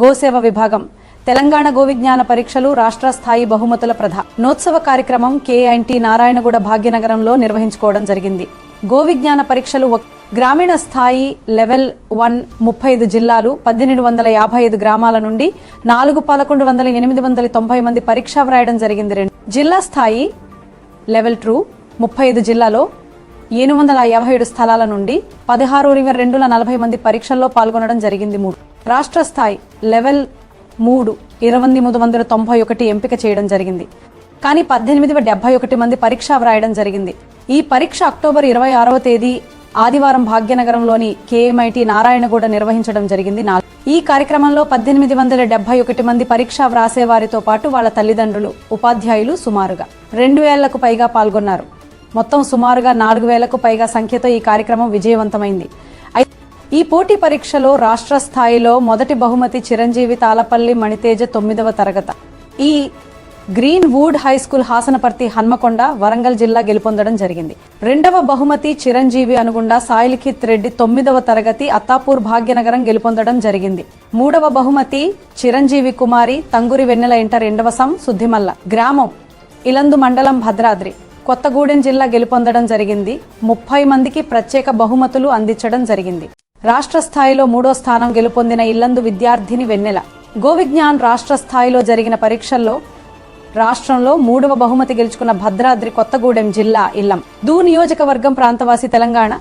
గోసేవ విభాగం. తెలంగాణ గోవిజ్ఞాన పరీక్షలు రాష్ట్ర స్థాయి బహుమతుల ప్రధానోత్సవ కార్యక్రమం కేఐన్టీ నారాయణగూడ భాగ్యనగరంలో నిర్వహించుకోవడం జరిగింది. గోవిజ్ఞాన పరీక్షలు గ్రామీణ స్థాయి లెవెల్ వన్ ముప్పై ఐదు జిల్లాలు పద్దెనిమిది వందల యాభై ఐదు గ్రామాల నుండి నాలుగు పదకొండు వందల ఎనిమిది వందల తొంభై మంది పరీక్ష వ్రాయడం జరిగింది రెండు. జిల్లా స్థాయి లెవెల్ టూ ముప్పై ఐదు జిల్లాలో ఏడు వందల యాభై ఏడు స్థలాల నుండి పదహారు ఇరవై రెండుల నలభై మంది పరీక్షల్లో పాల్గొనడం జరిగింది మూడు. రాష్ట్ర స్థాయి లెవెల్ మూడు ఇరవై మూడు వందల తొంభై ఒకటి ఎంపిక చేయడం జరిగింది. కానీ పద్దెనిమిది డెబ్బై ఒకటి మంది పరీక్ష వ్రాయడం జరిగింది. ఈ పరీక్ష అక్టోబర్ ఇరవై ఆరవ తేదీ ఆదివారం భాగ్యనగరంలోని కేఎంఐటి నారాయణగూడ నిర్వహించడం జరిగింది. నాలుగు ఈ కార్యక్రమంలో పద్దెనిమిది వందల డెబ్బై ఒకటి మంది పరీక్ష వ్రాసే వారితో పాటు వాళ్ళ తల్లిదండ్రులు ఉపాధ్యాయులు సుమారుగా రెండు వేలకు పైగా పాల్గొన్నారు. మొత్తం సుమారుగా నాలుగు వేలకు పైగా సంఖ్యతో ఈ కార్యక్రమం విజయవంతమైంది. ఈ పోటీ పరీక్షలో రాష్ట్ర స్థాయిలో మొదటి బహుమతి చిరంజీవి తాళపల్లి మణితేజ తొమ్మిదవ తరగత. ఈ green wood high school Hasanparthy Hanamkonda Warangal జిల్లా గెలుపొందడం జరిగింది. రెండవ బహుమతి చిరంజీవి అనుగుండ సాయిలిఖిత్ రెడ్డి తొమ్మిదవ తరగతి అత్తాపూర్ భాగ్యనగరం గెలుపొందడం జరిగింది. మూడవ బహుమతి చిరంజీవి కుమారి తంగురి వెన్నెల ఇంటర్ రెండవ సం సుద్దిమల్ల. గ్రామం ఇలందు మండలం భద్రాద్రి. కొత్తగూడెం జిల్లా గెలుపొందడం జరిగింది. ముప్పై మందికి ప్రత్యేక బహుమతులు అందించడం జరిగింది. రాష్ట్ర స్థాయిలో మూడో స్థానం గెలుపొందిన ఇల్లందు విద్యార్థిని వెన్నెల. గోవిజ్ఞాన్ రాష్ట్ర స్థాయిలో జరిగిన పరీక్షల్లో రాష్ట్రంలో మూడవ బహుమతి గెలుచుకున్న భద్రాద్రి కొత్తగూడెం జిల్లా ఇల్లం. దూ నియోజకవర్గం ప్రాంతవాసి తెలంగాణ.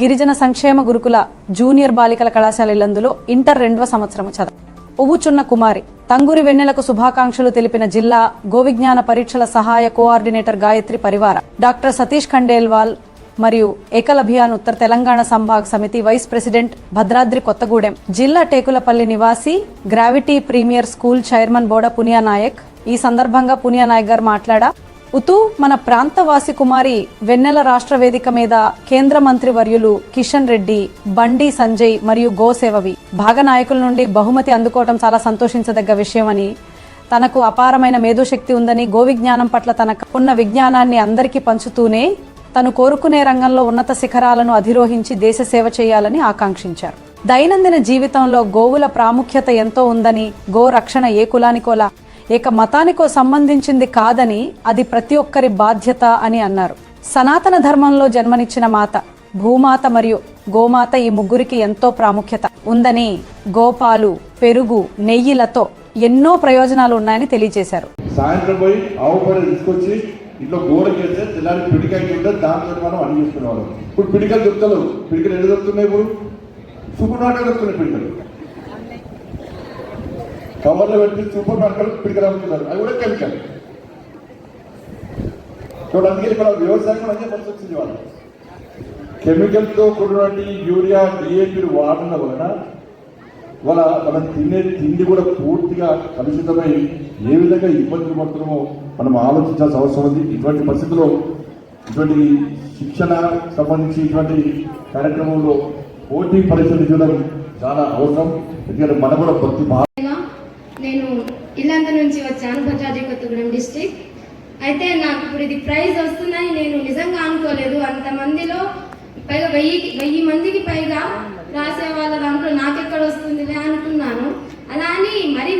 గిరిజన సంక్షేమ గురుకుల జూనియర్ బాలికల కళాశాల ఇల్లందులో ఇంటర్ రెండవ సంవత్సరం చదువు ఉవ్వుచున్న కుమారి తంగూరి వెన్నెలకు శుభాకాంక్షలు తెలిపిన జిల్లా గోవిజ్ఞాన పరీక్షల సహాయ కోఆర్డినేటర్ గాయత్రి పరివార. డాక్టర్ సతీష్ ఖండేల్వాల్ మరియు ఏకలభియాన్ ఉత్తర తెలంగాణ సంభాగ్ సమితి వైస్ ప్రెసిడెంట్ భద్రాద్రి కొత్తగూడెం జిల్లా టేకులపల్లి నివాసి gravity premier school chairman Boda Puniya Nayak. ఈ సందర్భంగా పునియా నాయక్ గారు మాట్లాడా ఉతు మన ప్రాంతవాసి కుమారి వెన్నెల రాష్ట్ర వేదిక మీద కేంద్ర మంత్రి వర్యులు కిషన్ రెడ్డి బండి సంజయ్ మరియు గోసేవవి భాగ నాయకుల నుండి బహుమతి అందుకోవడం చాలా సంతోషించదగ్గ విషయమని తనకు అపారమైన మేధోశక్తి ఉందని గోవిజ్ఞానం పట్ల తనకు ఉన్న విజ్ఞానాన్ని అందరికీ పంచుతూనే తను కోరుకునే రంగంలో ఉన్నత శిఖరాలను అధిరోహించి దేశ సేవ చేయాలని ఆకాంక్షించారు. దైనందిన జీవితంలో గోవుల ప్రాముఖ్యత ఎంతో ఉందని గో రక్షణ ఏ కులానికోలా ఏక మతానికో సంబంధించింది కాదని అది ప్రతి ఒక్కరి బాధ్యత అని అన్నారు. సనాతన ధర్మంలో జన్మనిచ్చిన మాత భూమాత మరియు గోమాత ఈ ముగ్గురికి ఎంతో ప్రాముఖ్యత ఉందని గోపాలు పెరుగు నెయ్యిలతో ఎన్నో ప్రయోజనాలు ఉన్నాయని తెలియజేశారు. సాయంత్రం పోయి ఆవు తీసుకొచ్చి ఇంట్లో గోడ చేస్తే తెల్లారి పిడికాయ ఉంటే దాంతో మనం అన్ని చేసుకునేవాళ్ళం ఇప్పుడు పిడికలు దొరుకుతలేవు. పిడికలు ఎన్ని దొరుకుతున్నాయి ఇప్పుడు? సూపర్ మార్కెట్ దొరుకుతున్నాయి పిడికలు. కవర్లో పెట్టి సూపర్ మార్కెట్ పిడికలు అమ్ముతున్నారు. అవి కూడా కెమికల్. చూడండి అందుకే ఇక్కడ వ్యవసాయం కూడా అదే పరిస్థితి వచ్చింది వాళ్ళు కెమికల్తో కూడినటువంటి యూరియా డిఏపీలు వాడడం వలన వాళ్ళ మనం తినే తిండి కూడా పూర్తిగా కలుషితమై ఏ విధంగా ఇబ్బందులు పడుతున్నామో మనం ఆలోచించాల్సిన అవసరం ఉంది. ఇటువంటి పరిస్థితుల్లో ఇటువంటి శిక్షణ సంబంధించి ఇటువంటి కార్యక్రమంలో పోటీ పరీక్షలు చేయడం చాలా అవసరం. ఎందుకంటే మన కూడా ప్రతి నేను ఇల్లంత నుంచి వచ్చాను భద్రాద్రి కొత్తగూడెం డిస్టిక్ అయితే నాకు ఇప్పుడు ఇది ప్రైజ్ వస్తుందని నేను నిజంగా అనుకోలేదు. అంతమందిలో పైగా వెయ్యి వెయ్యి మందికి పైగా రాసే వాళ్ళ దాంట్లో నాకే వస్తుందిలే అనుకున్నాను అలా అని మరీ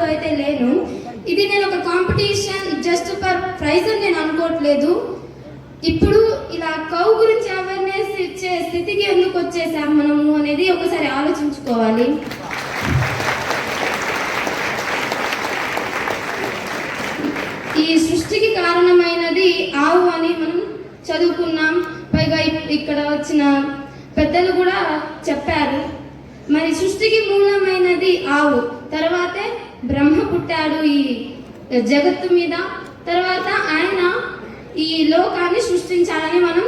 తో అయితే లేను ఇది నేను ఒక కాంపిటీషన్ జస్ట్ ఫర్ ప్రైజ్ అని నేను అనుకోవట్లేదు. ఇప్పుడు ఇలా కౌ గురించి అవేర్నెస్ ఇచ్చే స్థితికి ఎందుకు వచ్చేసాం మనము అనేది ఒకసారి ఆలోచించుకోవాలి. ఈ సృష్టికి కారణమైనది ఆవు అని మనం చదువుకున్నాం. పైగా ఇ- ఇక్కడ వచ్చిన పెద్దలు కూడా చెప్పారు. మరి సృష్టికి మూలమైనది ఆవు. తర్వాతే బ్రహ్మ పుట్టాడు ఈ జగత్తు మీద. తర్వాత ఆయన ఈ లోకాన్ని సృష్టించాలని మనం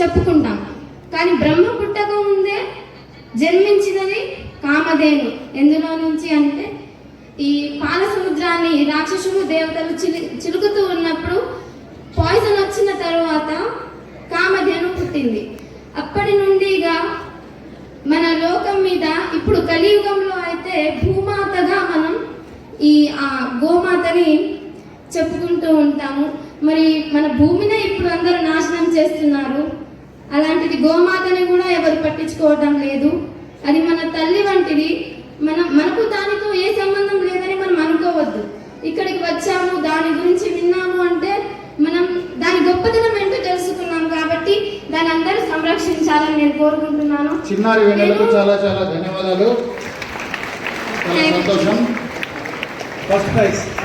చెప్పుకుంటాం. కానీ బ్రహ్మ పుట్టక ముందే జన్మించినది కామధేను. ఎందులో నుంచి అంటే ఈ పాల సముద్రాన్ని రాక్షసులు దేవతలు చిలు చిలుకుతూ ఉన్నప్పుడు పాయిజన్ వచ్చిన తరువాత కామధేను పుట్టింది. అప్పటి నుండి ఇక మన లోకం మీద ఇప్పుడు కలియుగంలో అయితే భూమాత ఈ ఆ గోమాతని చెప్పుకుంటూ ఉంటాము. మరి మన భూమినే ఇప్పుడు అందరూ నాశనం చేస్తున్నారు. అలాంటిది గోమాతని కూడా ఎవరు పట్టించుకోవటం లేదు. అది మన తల్లి వంటిది. మనం మనకు దానితో ఏ సంబంధం లేదని మనం అనుకోవద్దు. ఇక్కడికి వచ్చాము దాని గురించి విన్నాము అంటే మనం దాని గొప్పతనం ఏంటో తెలుసుకున్నాం కాబట్టి దాన్ని అందరూ సంరక్షించాలని నేను కోరుకుంటున్నాను. చిన్నారి చాలా చాలా ధన్యవాదాలు. సంతోషం. Last place.